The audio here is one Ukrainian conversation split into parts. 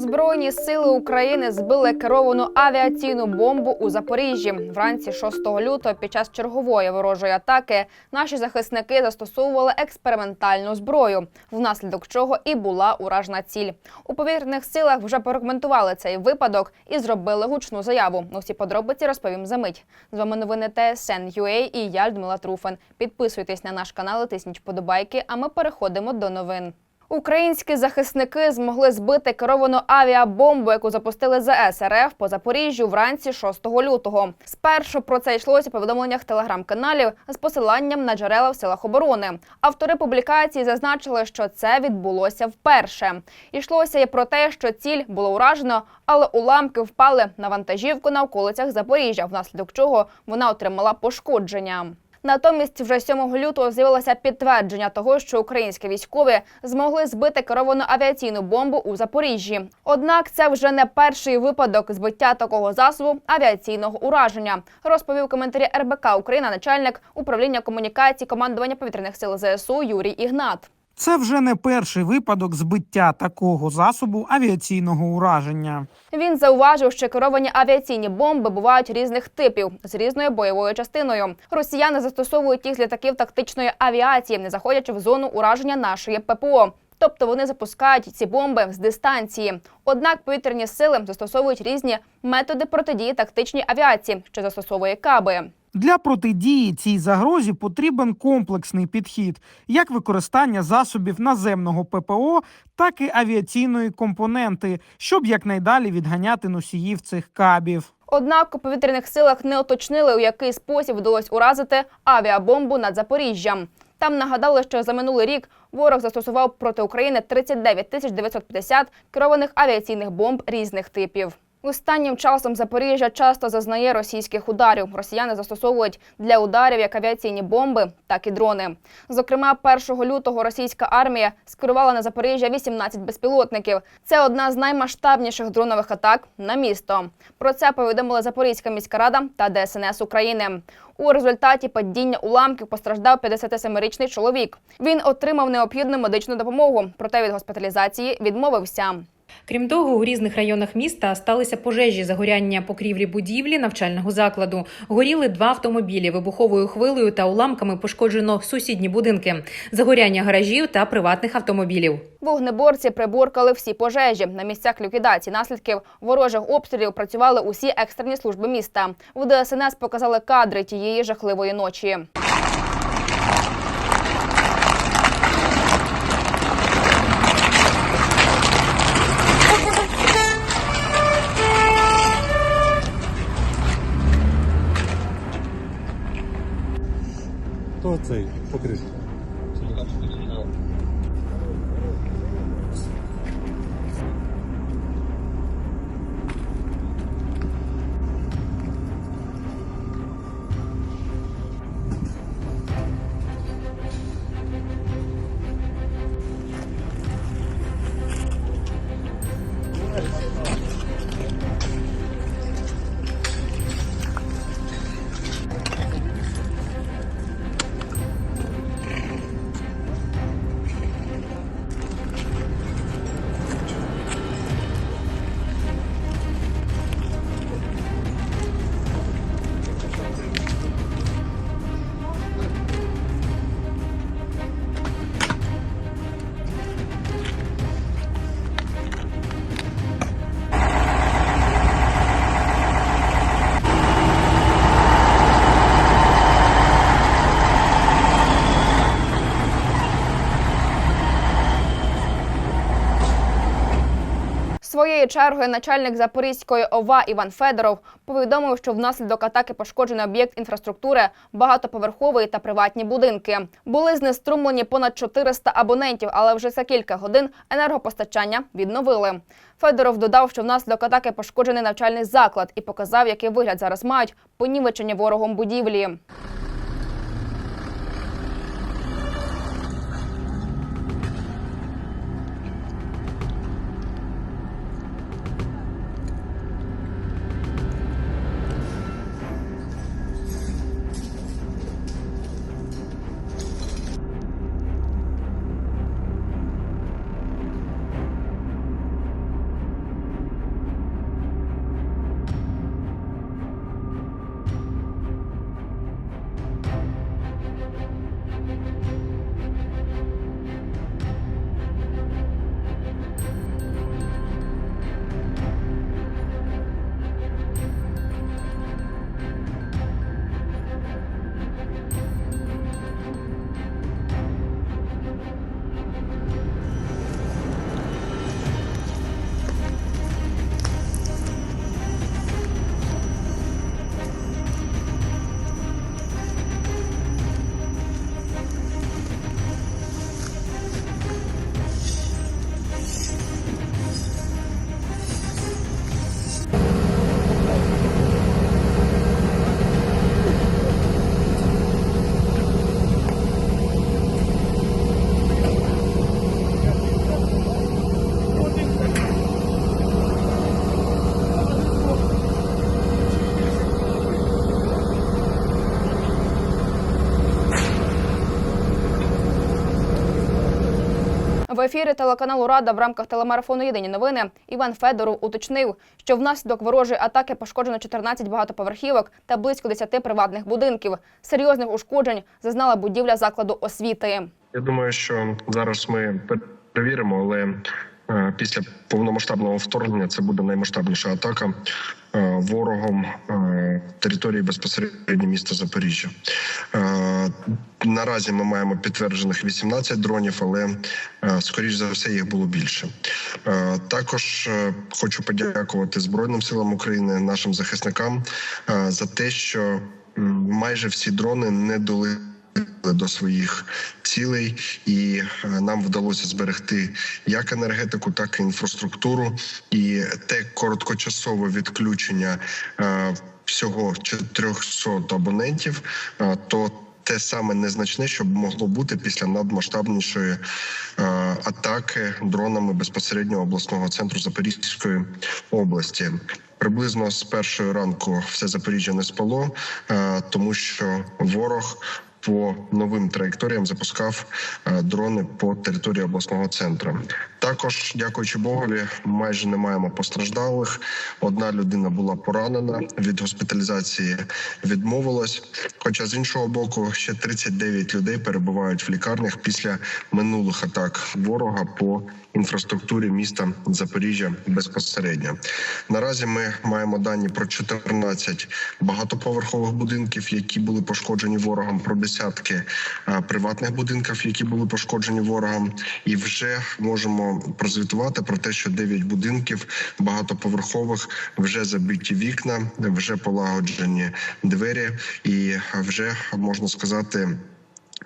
Збройні сили України збили керовану авіаційну бомбу у Запоріжжі. Вранці 6 лютого під час чергової ворожої атаки наші захисники застосовували експериментальну зброю, внаслідок чого і була уражена ціль. У повітряних силах вже порекоментували цей випадок і зробили гучну заяву. Всі подробиці розповім за мить. З вами новини ТСН UA і я Людмила Труфан. Підписуйтесь на наш канал, тисніть подобайки. А ми переходимо до новин. Українські захисники змогли збити керовану авіабомбу, яку запустили ЗС РФ по Запоріжжю вранці 6 лютого. Спершу про це йшлося у повідомленнях телеграм-каналів з посиланням на джерела в силах оборони. Автори публікації зазначили, що це відбулося вперше. Йшлося і про те, що ціль було уражено, але уламки впали на вантажівку на околицях Запоріжжя, внаслідок чого вона отримала пошкодження. Натомість, вже 7 лютого з'явилося підтвердження того, що українські військові змогли збити керовану авіаційну бомбу у Запоріжжі. Однак це вже не перший випадок збиття такого засобу авіаційного ураження, розповів коментарі РБК Україна начальник управління комунікації командування повітряних сил ЗСУ Юрій Ігнат. Це вже не перший випадок збиття такого засобу авіаційного ураження. Він зауважив, що керовані авіаційні бомби бувають різних типів з різною бойовою частиною. Росіяни застосовують їх з літаків тактичної авіації, не заходячи в зону ураження нашої ППО. Тобто вони запускають ці бомби з дистанції. Однак повітряні сили застосовують різні методи протидії тактичній авіації, що застосовує каби. Для протидії цій загрозі потрібен комплексний підхід, як використання засобів наземного ППО, так і авіаційної компоненти, щоб якнайдалі відганяти носіїв цих кабів. Однак у повітряних силах не уточнили, у який спосіб вдалося уразити авіабомбу над Запоріжжям. Там нагадали, що за минулий рік ворог застосував проти України 39 тисяч 950 керованих авіаційних бомб різних типів. Останнім часом Запоріжжя часто зазнає російських ударів. Росіяни застосовують для ударів як авіаційні бомби, так і дрони. Зокрема, 1 лютого російська армія скерувала на Запоріжжя 18 безпілотників. Це одна з наймасштабніших дронових атак на місто. Про це повідомила Запорізька міська рада та ДСНС України. У результаті падіння уламків постраждав 57-річний чоловік. Він отримав необхідну медичну допомогу, проте від госпіталізації відмовився. Крім того, у різних районах міста сталися пожежі загоряння покрівлі будівлі навчального закладу. Горіли два автомобілі. Вибуховою хвилею та уламками пошкоджено сусідні будинки, загоряння гаражів та приватних автомобілів. Вогнеборці приборкали всі пожежі. На місцях ліквідації наслідків ворожих обстрілів працювали усі екстрені служби міста. В ДСНС показали кадри тієї жахливої ночі. то цей покрив. Yes. Своєю чергою начальник Запорізької ОВА Іван Федоров повідомив, що внаслідок атаки пошкоджений об'єкт інфраструктури, багатоповерховий та приватні будинки. Були знеструмлені понад 400 абонентів, але вже за кілька годин енергопостачання відновили. Федоров додав, що внаслідок атаки пошкоджений навчальний заклад і показав, який вигляд зараз мають понівечені ворогом будівлі. В ефірі телеканалу Рада в рамках телемарафону Єдині новини Іван Федоров уточнив, що внаслідок ворожої атаки пошкоджено 14 багатоповерхівок та близько 10 приватних будинків. Серйозних ушкоджень зазнала будівля закладу освіти. Я думаю, що зараз ми перевіримо, але е, після повномасштабного вторгнення це буде наймасштабніша атака е, ворогом е, території безпосередньо міста Запоріжжя. Е, Наразі ми маємо підтверджених 18 дронів, але е, скоріш за все їх було більше. Е, Також хочу подякувати Збройним силам України, нашим захисникам за те, що майже всі дрони не доли до своїх цілей, і е, нам вдалося зберегти як енергетику, так і інфраструктуру. І те короткочасове відключення е, всього 400 абонентів, е, то те саме незначне, що могло бути після надмасштабнішої е, атаки дронами безпосередньо обласного центру Запорізької області. Приблизно з першої ранку все Запоріжжя не спало, е, тому що ворог по новим траєкторіям запускав е, дрони по території обласного центру. Також, дякуючи Богові, майже не маємо постраждалих. Одна людина була поранена від госпіталізації, відмовилась. Хоча з іншого боку, ще 39 людей перебувають в лікарнях після минулих атак ворога по інфраструктурі міста Запоріжжя безпосередньо. Наразі ми маємо дані про 14 багатоповерхових будинків, які були пошкоджені ворогом, про десятки е, приватних будинків, які були пошкоджені ворогом, і вже можемо прозвітувати про те, що 9 будинків багатоповерхових вже забиті вікна, вже полагоджені двері, і вже можна сказати.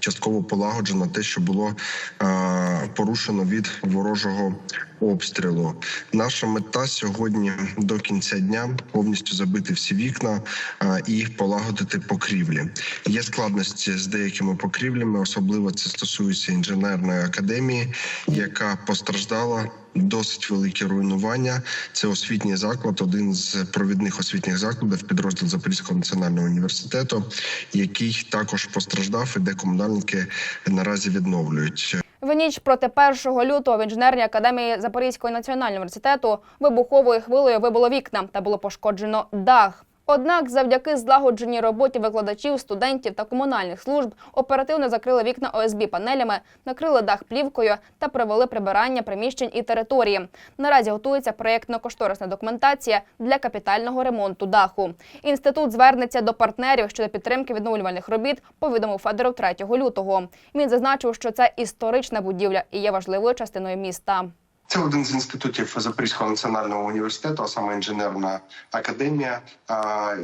Частково полагоджено те, що було е, порушено від ворожого обстрілу. Наша мета сьогодні до кінця дня повністю забити всі вікна е, і полагодити покрівлі. Є складності з деякими покрівлями, особливо це стосується інженерної академії, яка постраждала. Досить велике руйнування. Це освітній заклад, один з провідних освітніх закладів, підрозділ Запорізького національного університету, який також постраждав, і де комунальники наразі відновлюють. В ніч проти 1 лютого в інженерній академії Запорізького національного університету вибуховою хвилею вибило вікна та було пошкоджено дах. Однак, завдяки злагодженій роботі викладачів, студентів та комунальних служб оперативно закрили вікна ОСБ панелями, накрили дах плівкою та провели прибирання приміщень і території. Наразі готується проєктно-кошторисна документація для капітального ремонту даху. Інститут звернеться до партнерів щодо підтримки відновлювальних робіт. Повідомив Федоров 3 лютого. Він зазначив, що це історична будівля і є важливою частиною міста. Це один з інститутів Запорізького національного університету, а саме інженерна академія.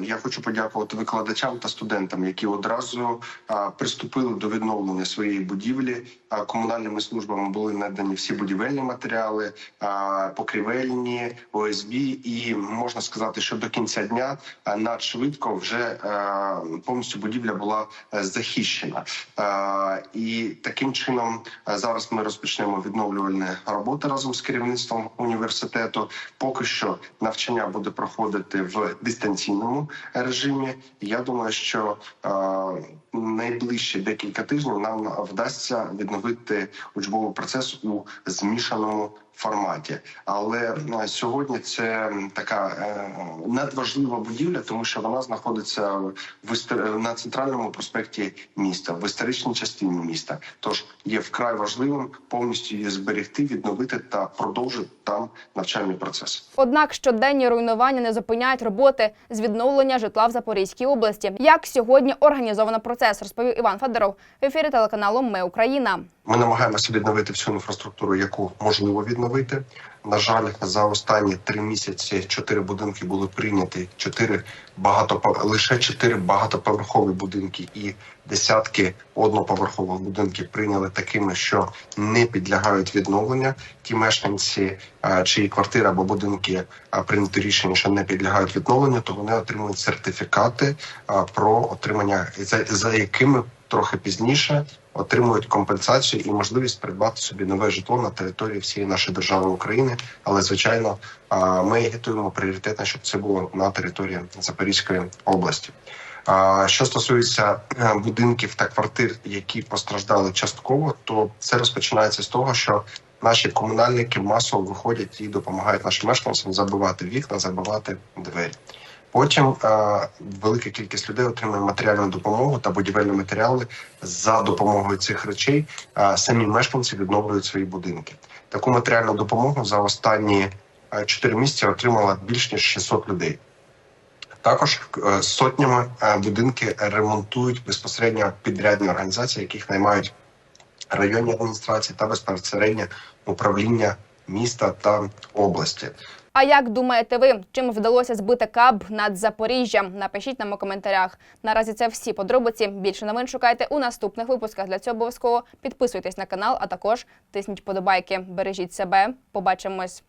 Я хочу подякувати викладачам та студентам, які одразу приступили до відновлення своєї будівлі. Комунальними службами були надані всі будівельні матеріали, покрівельні, ОСБ, і можна сказати, що до кінця дня надшвидко вже повністю будівля була е, захищена. І таким чином зараз ми розпочнемо відновлювальні роботи разом з керівництвом університету. Поки що навчання буде проходити в дистанційному режимі. Я думаю, що найближчі декілька тижнів нам вдасться відновити учбовий процес у змішаному форматі. Але е, сьогодні це така е, надважлива будівля, тому що вона знаходиться в на центральному проспекті міста, в історичній частині міста. Тож є вкрай важливим повністю її зберегти, відновити та продовжити там навчальний процес. Однак щоденні руйнування не зупиняють роботи з відновлення житла в Запорізькій області. Як сьогодні організовано процес, розповів Іван Федоров в ефірі телеканалу Ми Україна. Ми намагаємося відновити всю інфраструктуру, яку можливо відновити. На жаль, за останні три місяці чотири будинки були прийняті. Чотири багато лише чотири багатоповерхові будинки і десятки одноповерхових будинків прийняли такими, що не підлягають відновленню. Ті мешканці, чиї квартири або будинки прийняти рішення, що не підлягають відновленню, то вони отримують сертифікати про отримання, за, за якими трохи пізніше отримують компенсацію і можливість придбати собі нове житло на території всієї нашої держави України. Але звичайно, ми агітуємо пріоритетно, щоб це було на території Запорізької області. Що стосується е, будинків та квартир, які постраждали частково, то це розпочинається з того, що наші комунальники масово виходять і допомагають нашим мешканцям забивати вікна, забивати двері. Потім е, велика кількість людей отримує матеріальну допомогу та будівельні матеріали. За допомогою цих речей е, самі мешканці відновлюють свої будинки. Таку матеріальну допомогу за останні е, 4 місяці отримала більш ніж 600 людей. Також е, сотнями е, будинки ремонтують безпосередньо підрядні організації, яких наймають районні адміністрації та безпосередньо управління міста та області. А як думаєте ви, чим вдалося збити каб над Запоріжжям? Напишіть нам у коментарях. Наразі це всі подробиці. Більше новин шукайте у наступних випусках. Для цього обов'язково підписуйтесь на канал, а також тисніть подобайки. Бережіть себе. Побачимось.